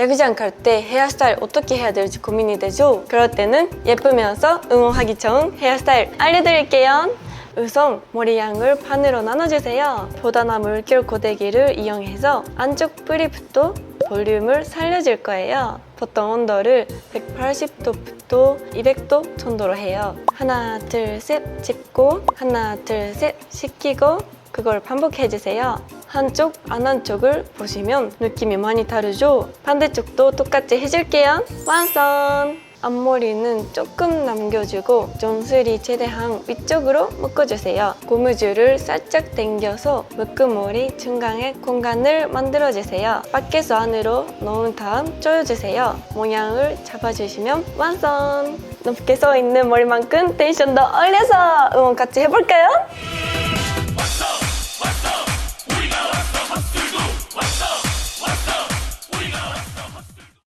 야구장 갈 때 헤어스타일 어떻게 해야 될지 고민이 되죠? 그럴 때는 예쁘면서 응원하기 좋은 헤어스타일 알려드릴게요. 우선 머리 양을 반으로 나눠주세요. 보다나물 귤 고데기를 이용해서 안쪽 뿌리부터 볼륨을 살려줄 거예요. 보통 온도를 180도부터 200도 정도로 해요. 하나, 둘, 셋 짚고 하나, 둘, 셋 식히고 그걸 반복해주세요. 한쪽, 안 한쪽을 보시면 느낌이 많이 다르죠? 반대쪽도 똑같이 해줄게요. 완성! 앞머리는 조금 남겨주고 정수리 최대한 위쪽으로 묶어주세요. 고무줄을 살짝 당겨서 묶음머리 중간에 공간을 만들어주세요. 밖에서 안으로 넣은 다음 조여주세요. 모양을 잡아주시면 완성! 높게 서 있는 머리만큼 텐션도 올려서 응원 같이 해볼까요?